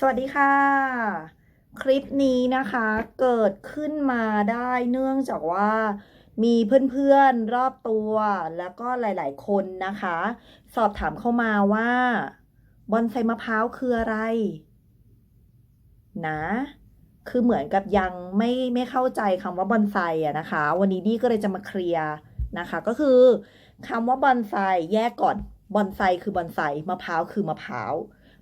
สวัสดีค่ะ คลิปนี้นะคะเกิดขึ้นมาได้เนื่องจากว่ามีเพื่อนๆรอบตัวแล้วก็หลายๆคนนะคะ สอบถามเข้ามาว่าบอนไซมะพร้าวคืออะไร นะ คือเหมือนกับยังไม่ไม่เข้าใจคำว่าบอนไซอะนะคะ วันนี้ดีก็เลยจะมาเคลียร์นะคะ ก็คือคำว่าบอนไซแยกก่อนบอนไซคือบอนไซมะพร้าวคือมะพร้าว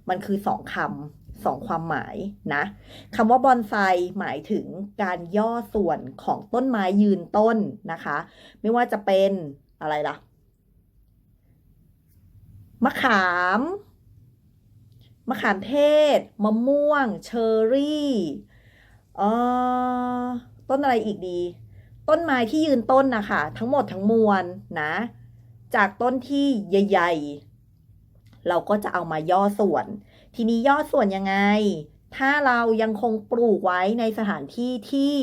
มันคือสองคำ สองความหมายนะคำว่าบอนไซหมายถึงการย่อส่วนของต้นไม้ยืนต้นนะคะ ไม่ว่าจะเป็นอะไรล่ะ มะขาม มะขามเทศ มะม่วง เชอร์รี่เอ่อต้นอะไรอีกดี ต้นไม้ที่ยืนต้นนะคะทั้งหมดทั้งมวลนะ จากต้นที่ใหญ่ ๆ เราก็จะเอามาย่อส่วน ทีนี้ย่อส่วนยังไง ถ้าเรายังคงปลูกไว้ในสถานที่ที่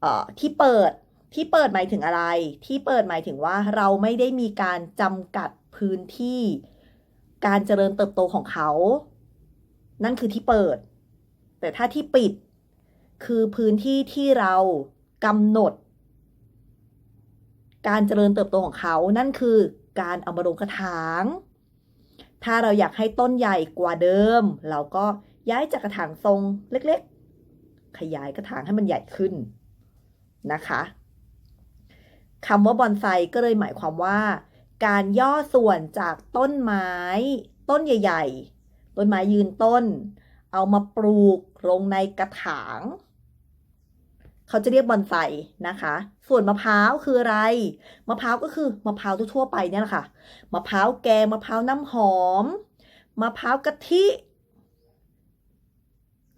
เอ่อที่เปิดที่เปิดหมายถึงอะไร ที่เปิดหมายถึงว่าเราไม่ได้มีการจำกัดพื้นที่ การเจริญเติบโตของเขา นั่นคือที่เปิด แต่ถ้าที่ปิด คือพื้นที่ที่เรากำหนด การเจริญเติบโตของเขา นั่นคือการเอามาลงกระถาง ถ้าเราอยากให้ต้นใหญ่กว่าเดิม เราก็ย้ายจากกระถางทรงเล็กๆ ขยายกระถางให้มันใหญ่ขึ้นนะคะคำว่าบอนไซก็เลยหมายความว่า การย่อส่วนจากต้นไม้ ต้นใหญ่ ๆ ต้นไม้ยืนต้น เอามาปลูกลงในกระถาง เขาจะเรียกบอนไซนะคะ ส่วนมะพร้าวคืออะไร มะพร้าวก็คือมะพร้าวทั่วไปเนี่ยแหละค่ะ มะพร้าวแกงมะพร้าวน้ำหอม มะพร้าวกะทิ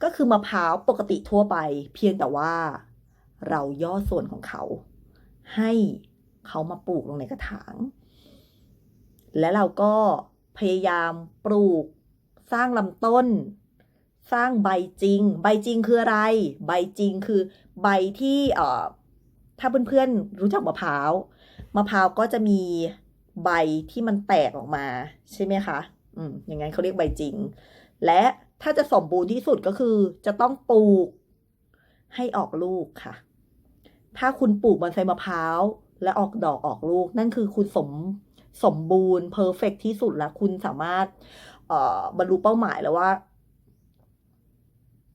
ก็คือมะพร้าวปกติทั่วไป เพียงแต่ว่า เราย่อส่วนของเขา ให้เขามาปลูกลงในกระถาง และเราก็พยายามปลูกสร้างลำต้น สร้างใบจริง ใบจริงคืออะไร ใบจริงคือใบที่เอ่อถ้าเพื่อนๆรู้จักมะพร้าวมะพร้าวก็จะมีใบที่มันแตกออกมาใช่ไหมคะอืมอย่างนั้นเขาเรียกใบจริง และถ้าจะสมบูรณ์ที่สุดก็คือจะต้องปลูกให้ออกลูกค่ะ ถ้าคุณปลูกบอนไซมะพร้าวและออกดอกออกลูก นั่นคือคุณสมสมบูรณ์เพอร์เฟกที่สุดแล้ว คุณสามารถเอ่อบรรลุเป้าหมายแล้วว่า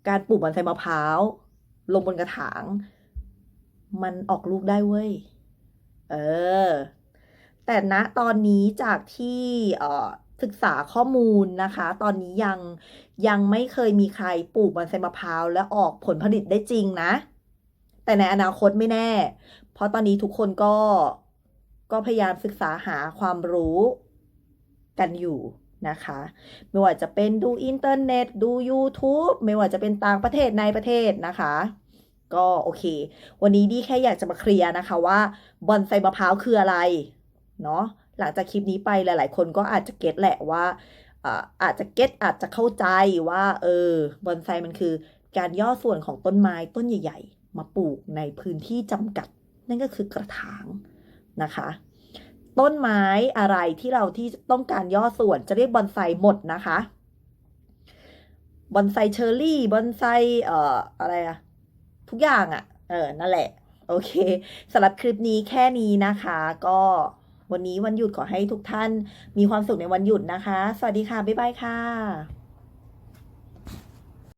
การปลูกบอนไซมะพร้าว ลงบนกระถาง มันออกลูกได้เว้ย เออ แต่ณตอนนี้จากที่ศึกษาข้อมูลนะคะ ตอนนี้ยังยังไม่เคยมีใครปลูกบอนไซมะพร้าวและออกผลผลิตได้จริงนะ แต่ในอนาคตไม่แน่ เพราะตอนนี้ทุกคนก็ก็พยายามศึกษาหาความรู้กันอยู่ นะคะ ไม่ว่าจะเป็นดูอินเทอร์เน็ต ดู YouTube ไม่ว่าจะเป็นต่างประเทศในประเทศนะคะ ก็โอเค วันนี้ดีแค่อยากจะมาเคลียร์นะคะว่าบอนไซมะพร้าวคืออะไร เนาะหลังจากคลิปนี้ไปหลาย ๆ คนก็อาจจะเก็ตแหละว่าอ่าอาจจะเก็ตอาจจะเข้าใจว่า เออบอนไซมันคือการย่อส่วนของต้นไม้ต้นใหญ่ ๆ มาปลูกในพื้นที่จำกัด นั่นก็คือกระถางนะคะ ต้นไม้อะไรที่เราที่ต้องการย่อส่วนจะเรียกบอนไซหมดนะคะบอนไซเชอร์รี่บอนไซเอ่ออะไรอะทุกอย่างอะเออนั่นแหละ โอเคสำหรับคลิปนี้แค่นี้นะคะ ก็วันนี้วันหยุดขอให้ทุกท่านมีความสุขในวันหยุดนะคะ สวัสดีค่ะ บ๊ายบายค่ะ